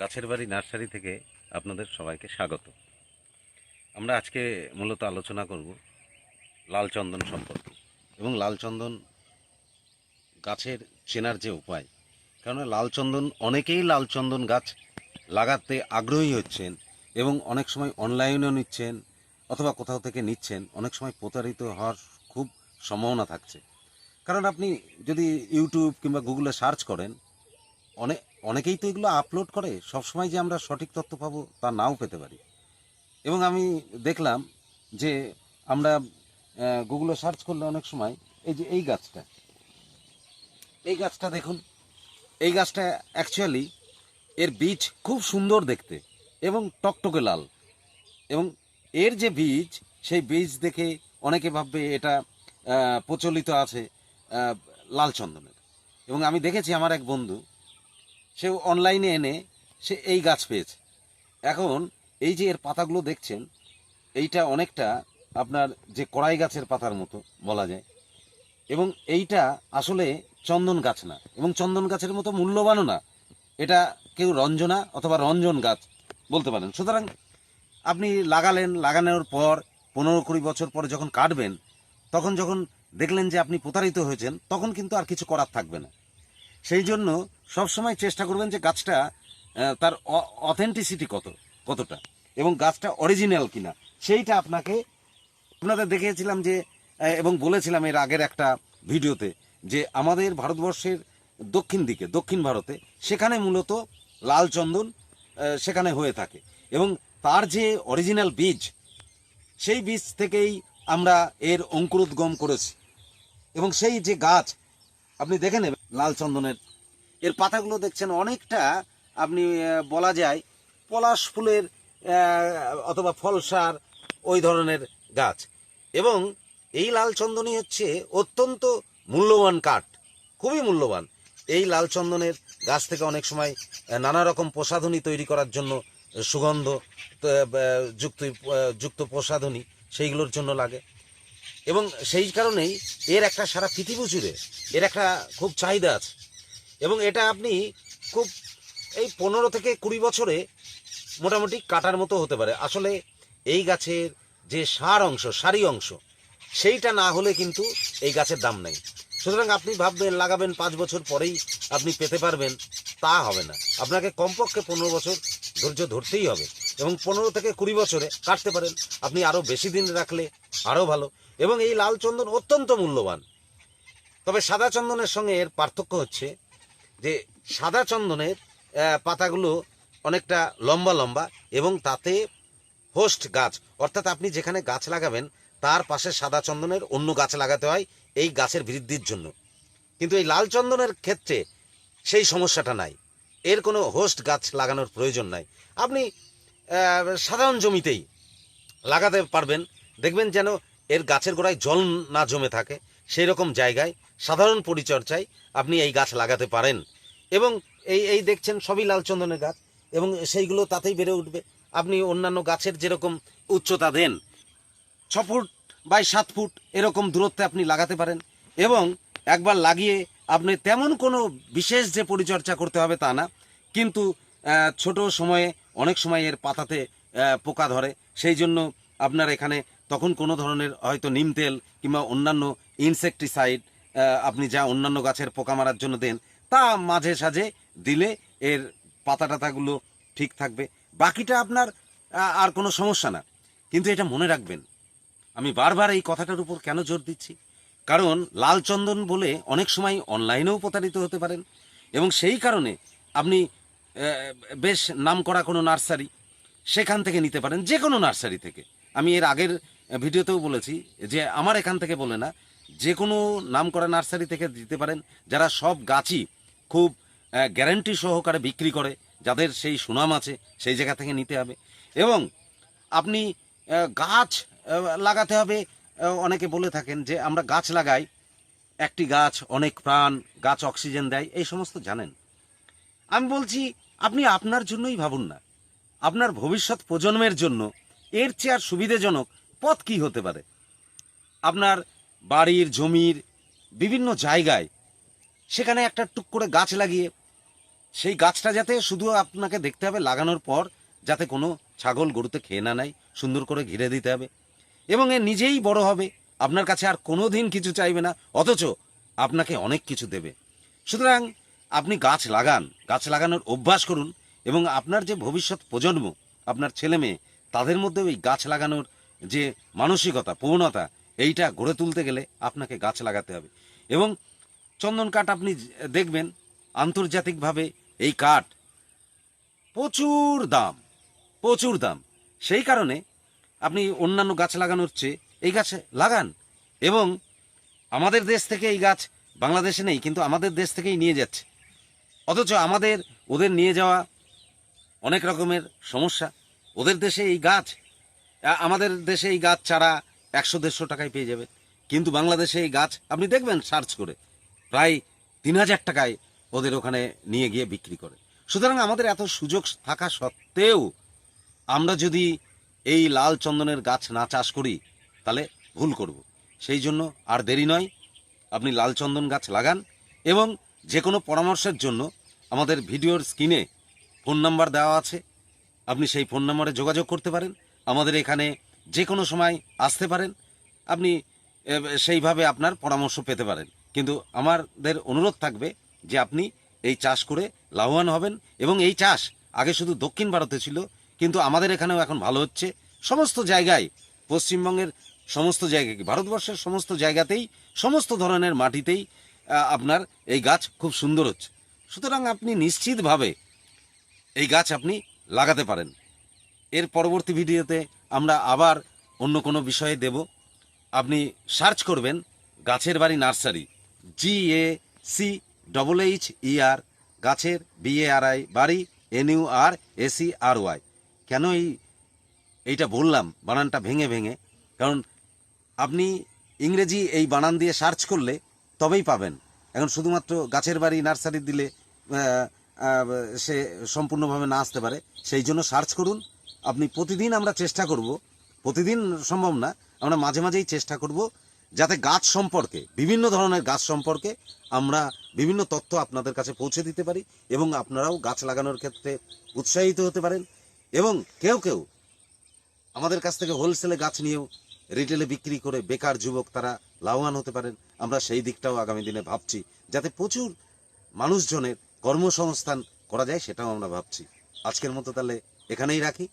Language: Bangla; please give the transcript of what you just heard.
গাছের বাড়ি নার্সারি থেকে আপনাদের সবাইকে স্বাগত। আমরা আজকে মূলত আলোচনা করব লাল চন্দন সম্পর্কে এবং লাল চন্দন গাছের চেনার যে উপায়। কারণ লাল চন্দন অনেকেই লাল চন্দন গাছ লাগাতে আগ্রহী হচ্ছেন এবং অনেক সময় অনলাইনেও নিচ্ছেন অথবা কোথাও থেকে নিচ্ছেন, অনেক সময় প্রতারিত হওয়ার খুব সম্ভাবনা থাকছে। কারণ আপনি যদি ইউটিউব কিংবা গুগলে সার্চ করেন অনেক অনেকেই তো এগুলো আপলোড করে, সবসময় যে আমরা সঠিক তথ্য পাবো তা নাও পেতে পারি। এবং আমি দেখলাম যে আমরা গুগলে সার্চ করলে অনেক সময় এই যে এই গাছটা এই গাছটা দেখুন, এই গাছটা অ্যাকচুয়ালি এর বীজ খুব সুন্দর দেখতে এবং টকটকে লাল। এবং এর যে বীজ, সেই বীজ দেখে অনেকে ভাববে এটা প্রচলিত আছে লাল চন্দনের। এবং আমি দেখেছি আমার এক বন্ধু সে অনলাইনে এনে সে এই গাছ পেয়েছে। এখন এই যে এর পাতাগুলো দেখছেন, এইটা অনেকটা আপনার যে কড়াই গাছের পাতার মতো বলা যায়। এবং এইটা আসলে চন্দন গাছ না। এবং চন্দন গাছের মতো মূল্যবানও না। এটা কেউ রঞ্জনা অথবা রঞ্জন গাছ বলতে পারেন। সুতরাং আপনি লাগালেন, লাগানোর পর, পনেরো কুড়ি বছর পরে যখন কাটবেন, তখন যখন দেখলেন যে আপনি প্রতারিত হয়েছেন, তখন কিন্তু আর কিছু করার থাকবে না। সেই জন্য সবসময় চেষ্টা করবেন যে গাছটা তার অথেন্টিসিটি কত, কতটা, এবং গাছটা অরিজিনাল কিনা। সেইটা আপনাকে, আপনাদের দেখিয়েছিলাম যে এবং বলেছিলাম এর আগের একটা ভিডিওতে যে আমাদের ভারতবর্ষের দক্ষিণ দিকে, দক্ষিণ ভারতে, সেখানে মূলত লাল চন্দন সেখানে হয়ে থাকে। এবং তার যে অরিজিনাল বীজ, সেই বীজ থেকেই আমরা এর অঙ্কুরোদ্গম করেছি। এবং সেই যে গাছ আপনি দেখে নেবেন, লাল চন্দনের। এর পাতাগুলো দেখছেন অনেকটা, আপনি বলা যায় পলাশ ফুলের অথবা ফলসার ওই ধরনের গাছ। এবং এই লাল চন্দনই হচ্ছে অত্যন্ত মূল্যবান কাঠ, খুবই মূল্যবান। এই লাল চন্দনের গাছ থেকে অনেক সময় নানা রকম প্রসাধনী তৈরি করার জন্য সুগন্ধ যুক্ত যুক্ত প্রসাধনী, সেইগুলোর জন্য লাগে। এবং সেই কারণেই এর একটা সারা পৃথিবী জুড়ে এর একটা খুব চাহিদা আছে। এবং এটা আপনি খুব এই পনেরো থেকে কুড়ি বছরে মোটামুটি কাটার মতো হতে পারে। আসলে এই গাছের যে সার অংশ, সারি অংশ, সেইটা না হলে কিন্তু এই গাছের দাম নেই। সুতরাং আপনি ভাববেন, লাগাবেন পাঁচ বছর পরেই আপনি পেতে পারবেন, তা হবে না। আপনাকে কমপক্ষে পনেরো বছর ধৈর্য ধরতেই হবে এবং পনেরো থেকে কুড়ি বছরে কাটতে পারেন। আপনি আরও বেশি দিন রাখলে আরও ভালো। এবং এই লাল চন্দন অত্যন্ত মূল্যবান। তবে সাদা চন্দনের সঙ্গে এর পার্থক্য হচ্ছে যে সাদা চন্দনের পাতাগুলো অনেকটা লম্বা লম্বা এবং তাতে হোস্ট গাছ, অর্থাৎ আপনি যেখানে গাছ লাগাবেন, তার পাশে সাদা চন্দনের অন্য গাছ লাগাতে হয় এই গাছের বৃদ্ধির জন্য। কিন্তু এই লাল চন্দনের ক্ষেত্রে সেই সমস্যাটা নাই। এর কোনো হোস্ট গাছ লাগানোর প্রয়োজন নাই। আপনি সাধারণ জমিতেই লাগাতে পারবেন। দেখবেন যেন এর গাছের গোড়ায় জল না জমে থাকে সেই রকম জায়গায় সাধারণ পরিচর্যায় আপনি এই গাছ লাগাতে পারেন। এবং এই এই দেখছেন সবই লাল চন্দনের গাছ, এবং সেইগুলো তাতেই বেড়ে উঠবে। আপনি অন্যান্য গাছের যেরকম উচ্চতা দেন, ছ ফুট বাই সাত ফুট এরকম দূরত্বে আপনি লাগাতে পারেন। এবং একবার লাগিয়ে আপনি তেমন কোনো বিশেষ যে পরিচর্যা করতে হবে তা না, কিন্তু ছোট সময়ে, অনেক সময় এর পাতাতে পোকা ধরে, সেই জন্য আপনার এখানে তখন কোনো ধরনের হয়তো নিম তেল কিংবা অন্যান্য ইনসেকটিসাইড আপনি যা অন্যান্য গাছের পোকা মারার জন্য দেন, তা মাঝে সাঝে দিলে এর পাতা টাতাগুলো ঠিক থাকবে। বাকিটা আপনার আর কোনো সমস্যা না। কিন্তু এটা মনে রাখবেন, আমি বারবার এই কথাটার উপর কেন জোর দিচ্ছি? কারণ লাল চন্দন বলে অনেক সময় অনলাইনেও প্রতারিত হতে পারেন এবং সেই কারণে আপনি বেশ নামকরা কোনো নার্সারি সেখান থেকে নিতে পারেন যে কোনো নার্সারি থেকে। আমি এর আগের ভিডিওতেও বলেছি যে আমার এখান থেকে বলে না, যে কোনো নাম নামকরা নার্সারি থেকে দিতে পারেন, যারা সব গাছই খুব গ্যারান্টি সহকারে বিক্রি করে, যাদের সেই সুনাম আছে, সেই জায়গা থেকে নিতে হবে। এবং আপনি গাছ লাগাতে হবে অনেকে বলে থাকেন যে আমরা গাছ লাগাই, একটি গাছ অনেক প্রাণ, গাছ অক্সিজেন দেয়, এই সমস্ত জানেন। আমি বলছি, আপনি আপনার জন্যই ভাবুন না। আপনার ভবিষ্যৎ প্রজন্মের জন্য, এর চেয়ে আর সুবিধাজনক পথ কি হতে পারে? আপনার বাড়ির, জমির বিভিন্ন জায়গায় সেখানে একটা টুক করে গাছ লাগিয়ে সেই গাছটা যাতে শুধু আপনাকে দেখতে হবে লাগানোর পর, যাতে কোনো ছাগল গরুতে খেয়ে না নেয়, সুন্দর করে ঘিরে দিতে হবে। এবং এ নিজেই বড় হবে, আপনার কাছে আর কোনো দিন কিছু চাইবে না, অথচ আপনাকে অনেক কিছু দেবে। সুতরাং আপনি গাছ লাগান, গাছ লাগানোর অভ্যাস করুন এবং আপনার যে ভবিষ্যৎ প্রজন্ম, আপনার ছেলে মেয়ে তাদের মধ্যে ওই গাছ লাগানোর যে মানসিকতা, প্রবণতা, এইটা গড়ে তুলতে গেলে আপনাকে গাছ লাগাতে হবে। এবং চন্দন কাঠ আপনি দেখবেন আন্তর্জাতিকভাবে এই কাঠ প্রচুর দাম প্রচুর দাম। সেই কারণে আপনি অন্যান্য গাছ লাগানোর চেয়ে এই গাছ লাগান। এবং আমাদের দেশ থেকে এই গাছ বাংলাদেশে নেই, কিন্তু আমাদের দেশ থেকেই নিয়ে যাচ্ছে। অথচ আমাদের, ওদের নিয়ে যাওয়া অনেক রকমের সমস্যা। ওদের দেশে এই গাছ আমাদের দেশে এই গাছ চারা একশো দেড়শো টাকায় পেয়ে যাবে। কিন্তু বাংলাদেশে এই গাছ, আপনি দেখবেন সার্চ করে, প্রায় তিন হাজার টাকায় ওদের ওখানে নিয়ে গিয়ে বিক্রি করে। সুতরাং আমাদের এত সুযোগ থাকা সত্ত্বেও আমরা যদি এই লাল চন্দনের গাছ না চাষ করি, তাহলে ভুল করব। সেই জন্য আর দেরি নয়, আপনি লাল চন্দন গাছ লাগান এবং যে কোনো পরামর্শের জন্য আমাদের ভিডিওর স্ক্রিনে ফোন নাম্বার দেওয়া আছে, আপনি সেই ফোন নাম্বারে যোগাযোগ করতে পারেন। আমাদের এখানে যে কোনো সময় আসতে পারেন। আপনি সেইভাবে আপনার পরামর্শ পেতে পারেন। কিন্তু আমাদের অনুরোধ থাকবে যে আপনি এই চাষ করে লাভবান হবেন এবং এই চাষ আগে শুধু দক্ষিণ ভারতে ছিল, কিন্তু আমাদের এখানেও এখন ভালো হচ্ছে। সমস্ত জায়গায়, পশ্চিমবঙ্গের সমস্ত জায়গায় ভারতবর্ষের সমস্ত জায়গাতেই, সমস্ত ধরনের মাটিতেই আপনার এই গাছ খুব সুন্দর হচ্ছে। সুতরাং আপনি নিশ্চিতভাবে এই গাছ আপনি লাগাতে পারেন। এর পরবর্তী ভিডিওতে আমরা আবার অন্য কোনো বিষয়ে দেব। আপনি সার্চ করবেন গাছের বাড়ি nursery G A C double H E R গাছের বি এ আর আই বাড়ি N U R S E R Y কেন এই এইটা বললাম, বানানটা ভেঙে ভেঙে? কারণ আপনি ইংরেজি এই বানান দিয়ে সার্চ করলে তবেই পাবেন। এখন শুধুমাত্র গাছের বাড়ি নার্সারি দিলে সে সম্পূর্ণভাবে না আসতে পারে। সেই জন্য সার্চ করুন আপনি প্রতিদিন আমরা চেষ্টা করব, প্রতিদিন সম্ভব না, আমরা মাঝে মাঝেই চেষ্টা করব যাতে গাছ সম্পর্কে, বিভিন্ন ধরনের গাছ সম্পর্কে আমরা বিভিন্ন তথ্য আপনাদের কাছে পৌঁছে দিতে পারি এবং আপনারাও গাছ লাগানোর ক্ষেত্রে উৎসাহিত হতে পারেন এবং কেউ কেউ আমাদের কাছ থেকে হোলসেলে গাছ নিয়েও রিটেলে বিক্রি করে বেকার যুবক তারা লাভবান হতে পারেন। আমরা সেই দিকটাও আগামী দিনে ভাবছি যাতে প্রচুর মানুষজনের কর্মসংস্থান করা যায় সেটাও আমরা ভাবছি। আজকের মতো তাহলে এখানেই রাখি।